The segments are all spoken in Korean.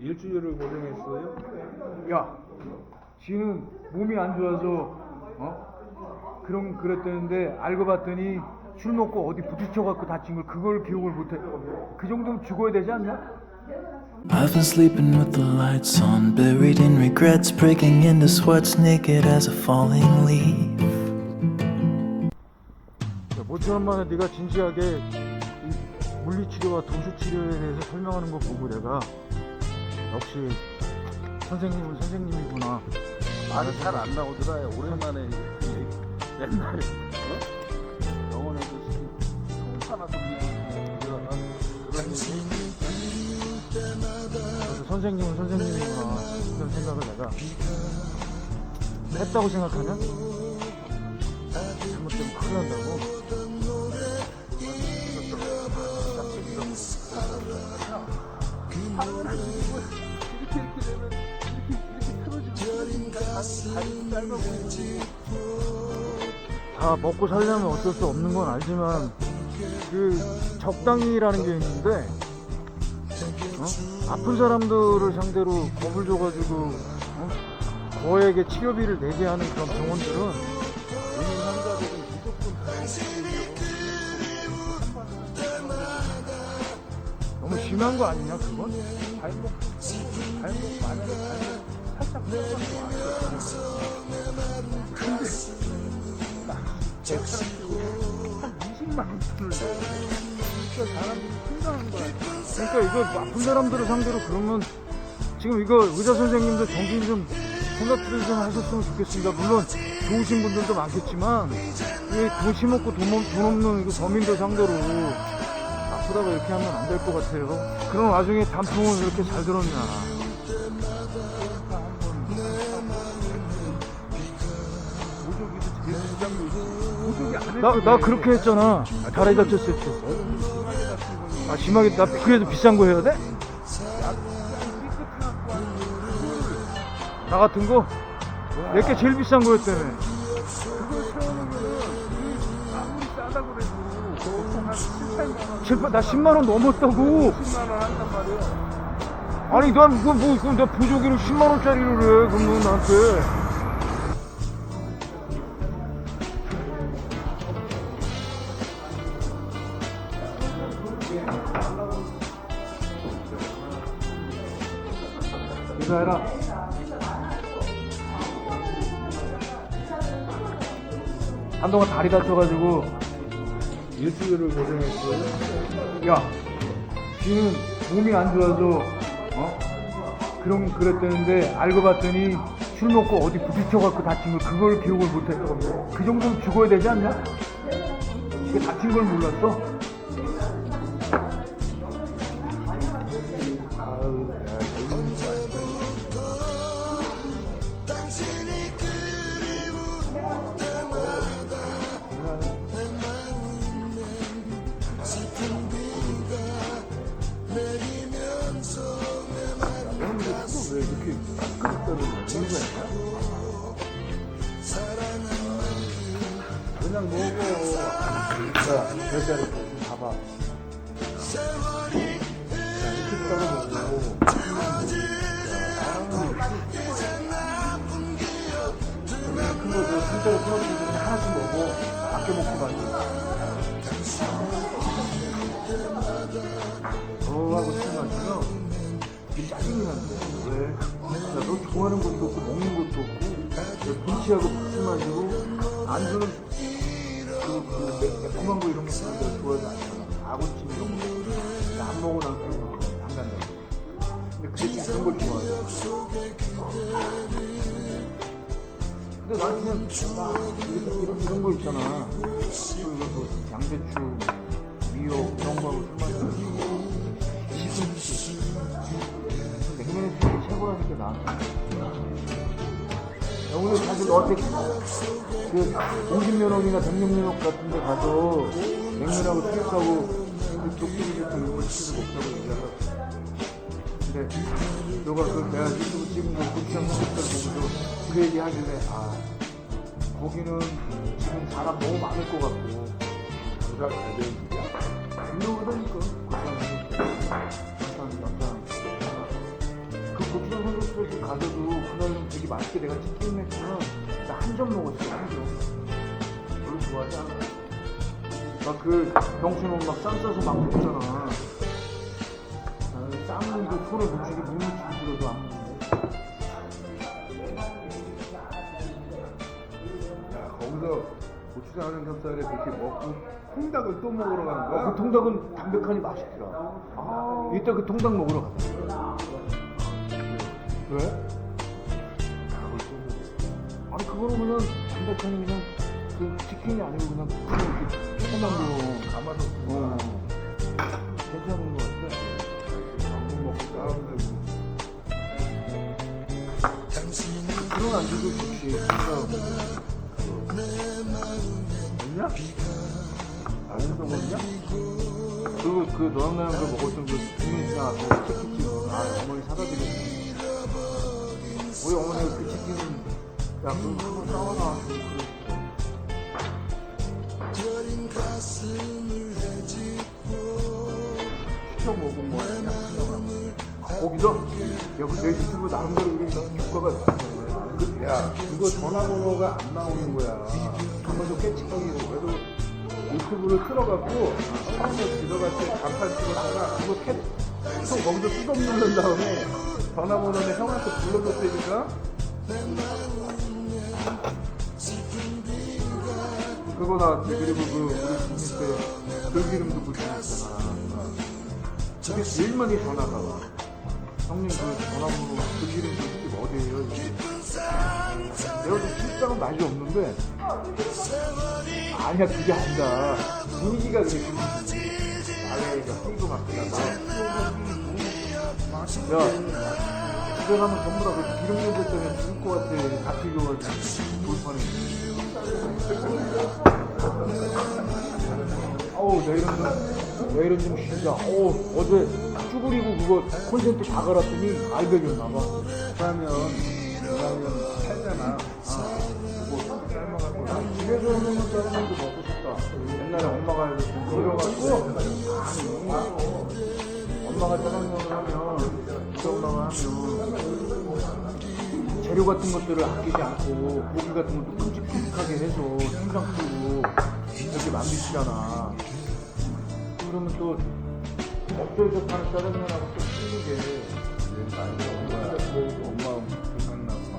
일주일을 고생했어요. 야, 지는 몸이 안 좋아서 어? 그런 그랬다는데 알고 봤더니 술 먹고 어디 부딪혀갖고 다친 걸 그걸 기억을 못해. 그 정도면 죽어야 되지 않나? I've been sleeping with the lights on, buried in regrets, breaking into sweats, naked as a falling leaf. 모처럼 만에 네가 진지하게 이 물리치료와 도수치료에 대해서 설명하는 거 보고 내가 역시 선생님은 선생님이구나. 말은 잘안 나오더라요. 오랜만에 이- 맨날 어? 병원에서 송사나 돌리고 그런 그런. 그래서 선생님은 선생님이구나 이런 생각을 내가 했다고 생각하면 잘못되면 큰일 난다고 다 먹고 살려면 어쩔 수 없는 건 알지만 그 적당히라는 게 있는데 어? 아픈 사람들을 상대로 겁을 줘가지고 어? 거액의 치료비를 내게 하는 그런 병원들은 너무 심한 거 아니냐 그건? 발목 발목 만약에 발목 살짝 왔어 근데 제한 20만 원 돈을 내 그러니까 사람들이 생각하는 거야 그러니까 이거 아픈 사람들을 상대로 그러면 지금 이거 의사 선생님도 정신 좀 생각들을 좀 하셨으면 좋겠습니다. 물론 좋으신 분들도 많겠지만 이돈 심없고 돈, 없- 돈 없는 이거 서민들 상대로 아프다고 이렇게 하면 안 될 것 같아요. 그런 와중에 단풍을 이렇게 잘 들었냐. 나, 나 그렇게 했잖아. 다리 다쳤을 때. 아, 심하게, 나 그래도 비싼 거 해야 돼? 나 같은 거? 내게 제일 비싼 거였다며. 아무리 싸다고 그래도 보통 한 7, 8만 원, 칠, 나 10만원 넘었다고. 10만 원 한단 말이에요. 아니, 난 그거 뭐, 그럼 나 보조기를 10만원짜리를 해. 그럼 너 나한테. 이거 해라. 한동안 다리 다쳐가지고 일주일을 고생했어요. 야, 지는 몸이 안 좋아서 어? 그런 그랬다는데 알고 봤더니 술 먹고 어디 부딪혀갖고 다친 걸 그걸 기억을 못해. 그 정도면 죽어야 되지 않냐? 이게 다친 걸 몰랐어? 그냥 먹어. 자, 몇 자리 좀 봐봐. 자, 이렇게 떨어먹고. 큰거저 상자로 풀어주고 하나씩 먹고 아껴 먹고 가지. 술 마시면 이 짜증이 나는데 왜? 야, 너 좋아하는 것도 없고 먹는 것도 없고 야, 분치하고 술 마시고 안주는 그, 그 매- 매콤한 거 이런 거 내가 좋아하지 않잖아 아구찜 이런 거 안 먹어 난 그런 거안 간다고 근데 그 대신 그런 걸 좋아해 근데 난 그냥 막 이런, 이런 거 있잖아 또 이거 뭐 양배추 미역 이런 거하고 술 시금치 냉면의 술이 최고라니까 나한테 야, 오늘 사실 너한테 그 50면허이나 100면허 같은 데 가서 냉면하고 그 쪽지기 같은 거 시켜서 먹자고 얘기하고. 근데 너가 그 내가 유튜브 찍은 거 고추장 삼겹살 보고서 그 얘기 하길래 아 거기는 지금 사람 너무 많을 것 같고. 누가 가야 되는 거야? 일로 오다니까. 고추장 삼겹살 남자 남자 고추장 삼겹살집 가서도 그날 은 되게 맛있게 내가 치킨 했으면 나한 점 먹었어 한 점. 별로 좋아하지 않아. 나그 병치는 막쌈 싸서 막 먹잖아. 나는 쌈은 그 손에 묻히기 물 묻히기 들어도 안 먹는데. 야, 거기서 고추장 삼겹살에 그렇게 먹고 통닭을 또 먹으러 가는 거야? 그 통닭은 담백하니 맛있더라. 아, 이따 그 통닭 먹으러 가자. 왜? 아니 그거는 그냥 담백하니 그냥 그 치킨이 아니고 그냥 그냥 이렇게 조그만 거. 가마솥 어. 괜찮은 거 같아. 방금 먹고 싸우면 되고. 그런 안주도 좋지. 진짜. 있냐? 아직도 먹냐? 그리고 그 너랑 나랑 그 먹었던 그 국민시장 앞에 치킨집 아 어머니 사다 드렸는데 우리 어머니가 그 치킨은 야 그거 한번 그랬어 시켜 먹은 거 아니야? 거기서 야, 그내 유튜브 나름대로 우리 효과가. 그, 야, 이거 전화번호가 안 나오는 거야. 한번더 깨치하기고 그래도 유튜브를 틀어갖고 처음에 들어갈 때 간판 찍었다가 그거 캡, 형 거기서 수동 누른 다음에 전화번호는 형한테 불러줄 테니까 그거 나왔지. 그리고 그 우리 국민 때 들기름도 붙여놨잖아. 그게 제일 많이 전화가 와. 형님 그 전화번호 들기름 집 어디에요? 이게. 내가 그 실상은 맛이 없는데 아니야 그게 아니라 분위기가. 아예 끼고 막 그냥 나. 야 집에 가면 전부 다그 기름 냄새 때문에 죽을 것 같아. 다 튀겨가지고 돌판에. 어우 내일은 좀 내일은 좀 쉬자. 어우 어제 쭈그리고 그거 콘센트 다 갈았더니 알배겼나봐. 그러면 그러면 살잖아. 나 집에서 먹는 짜장면도 먹고 싶다. 옛날에 엄마가 이렇게 들어갖고 엄마가 짜장면을 하면 우리 엄마가 하면 재료 같은 것들을 아끼지 않고 고기 같은 것도 큼직큼직하게 해서 생강 풀고 이렇게 만드시잖아. 그러면 또 업소에서 파는 짜장면하고 또 틀리게 엄마 엄마 생각나고 막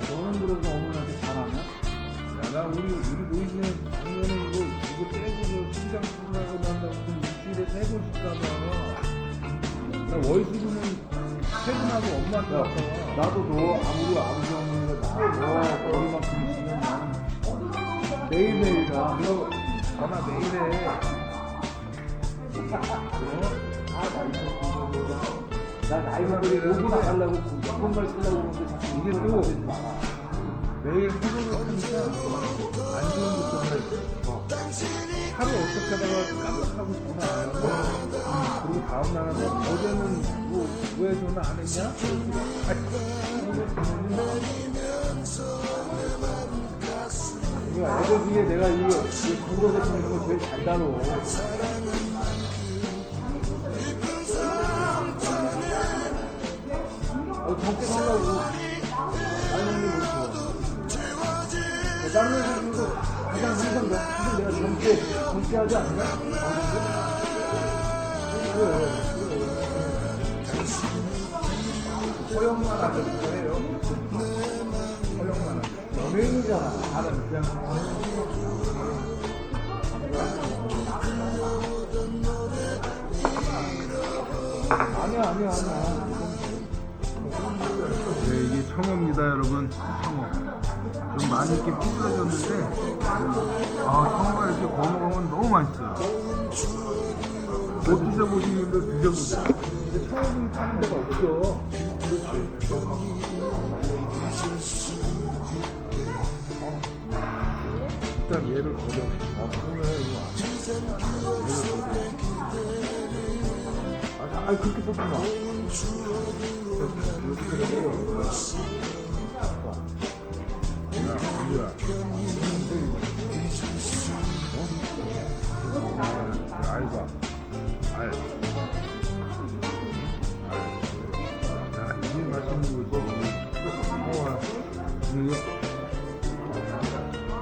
그런 너는 그래서 어머니한테 잘하냐? 야, 나 우리 우리 노인네 작년에 이거 이거 떼고 저 신장 풀라고 난다고 그 일주일에 세 번씩. 나 월수금은 퇴근하고 엄마한테 야, 갔다. 나도 너 아무리 아버지 어머니가 나너 거리만큼 있으면 나는 매일매일이다. 너 전화 매일 해. 나 나이 많은데 여기 나가려고 몇번말 쓰려고 그러는데 자꾸 이게 또 매일 하루를 하니까 안 좋은 것도 하나 있어. 하루 어떻게 하다가 깜빡하고 전화 안 하고 그리고 다음 날은 어제는 뭐왜 전화 안 했냐? 이거 애들 중에 내가 이거 중국어 같은 거 제일 잘 다뤄. 항상 내가 젊게, 젊게 하지 않나? 허영만 아저씨 해요. 허영만 아저씨. 연예인이잖아. 나는 그냥. 아니야, 아니야, 아니야. 네, 이게 청어입니다, 여러분. 청어. 좀 많이 이렇게 삐뚤어졌는데, 아, 청어 가 이렇게 구워 먹으면 너무 맛있어요. 못 드셔보시는 분들 드셔보세요. 근데 청어는 파는 데가 없어. 일단 얘를 걷어. 아, 그러네, 이거 안 돼. 얘를 걷어. 아, 그렇게 뽑지 마. 야,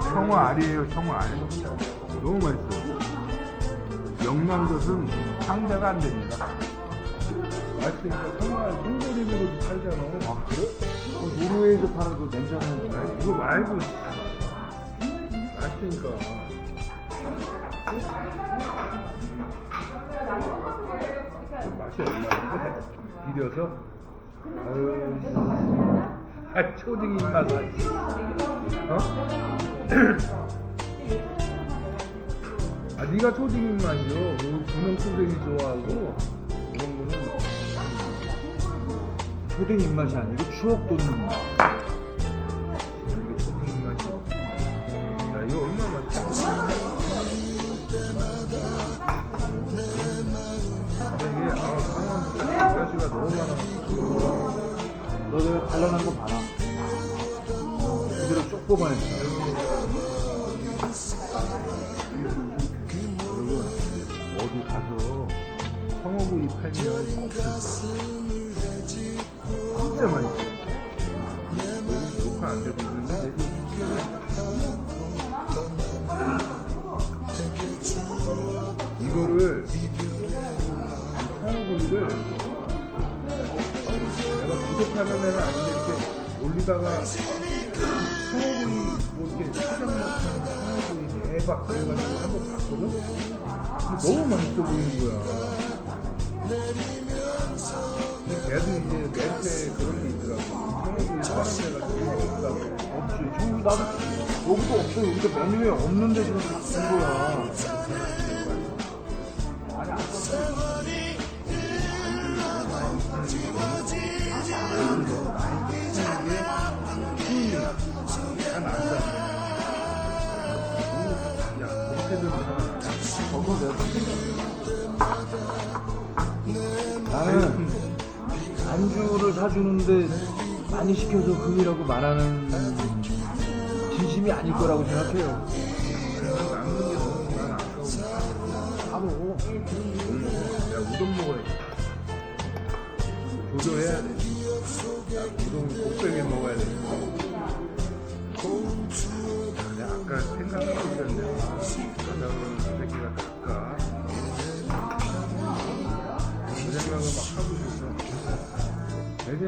청어 알이에요, 청어 알. 너무 맛있어요. 영남젓은 상대가 안 됩니다. 맛있으니까 청어 알 손절이면도 팔잖아. 아, 그래? 어, 노르웨이에서 팔아도 괜찮은데 이거 말고. 맛있으니까. 비려서? 아유, 아, 초딩 입맛. 어? 아, 네가 초딩 입맛이요. 뭐, 분홍 초딩이 좋아하고, 이런 거는. 초딩 입맛이 아니고 추억 돋는 맛. 뽑아냈어. 여러분 어디 가서 청어구이 팔면 꼭 드세요. 진짜 맛있어. 여기 녹화 안 되고 있는데 이거를 청어구이를 내가 부족하면은 아닌데 이렇게 올리다가 청어구이 뭐 이렇게 시장 같은 청어구이 대박 그래가지고 한번 봤거든? 근데 너무 맛있어 보이는 거야. 걔도 이제 멘트에 그런 게 있더라고. 청어구이 파는 데가 없다고. 없지. 저기 나도 여기도 없어. 여기도 메뉴에 없는데 지금 준 거야. 나는 안주를 사주는데 많이 시켜서 금이라고 말하는 진심이 아닐 거라고 생각해요. 남는 게 너무 난 아까워. 다 먹어. 야, 우동 먹어야 돼. 조절해야 돼. 야, 우동 곱빼기 먹어야 돼. 내가 아까 생각하고 있었는데, 그러면 이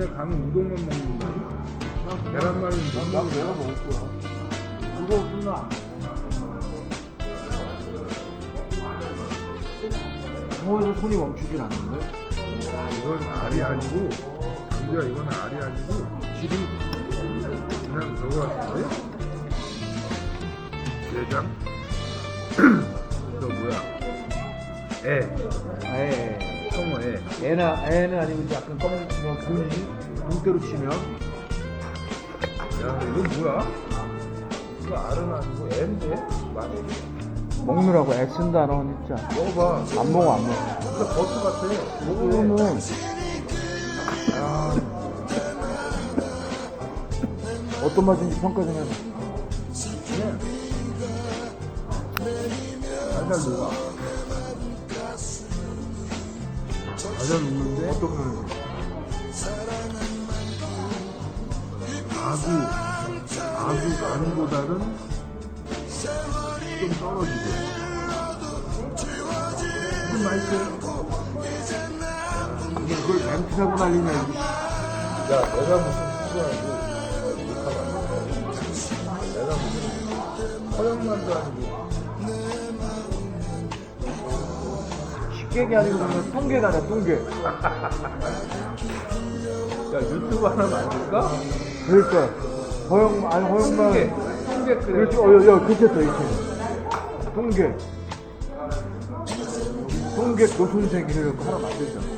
대신에 가면 우동만 먹는다. 계란말이 못나 먹어. 내가 먹을 거야. 그거 없으면 안 먹어. 청어에서 손이 멈추질 않는데? 이건 알이 아니고, 진짜 이건 알이 아니고, 지금 그냥 저거 같은데? 게장? 저 뭐야? 애, 에 애. 애나 애는 아니고 약간 검은 치면 분이 눈대로 치면 야, 이건 뭐야? 이거 알은 아니고 애인데? 맛있어. 먹느라고 애쓴다 너 진짜. 먹어봐. 안 먹어 안 먹어. 진짜 버스 같아. 그러면 야, 어떤 맛인지 평가 좀 해봐. 그냥. 살살 녹아. 살살 녹는데? 어떤 면 아구, 아구 간보다는 좀 떨어지고. 좀 맛있어요. 이게 그걸 멘트라고 날리냐 이게. 야, 내가 무슨 수고하고 욕하면 내가 무슨 허영만도 아니고 식객이 아니고 그냥 아니야 뚱개. 야 유튜브 하나 만들까? 그러니까 허영 아니 허영만. 뚱개 뚱개 그래 그렇지 어여 그쳤다 이렇게. 뚱개. 뚱개 노선생 이래갖고 하나 만들자.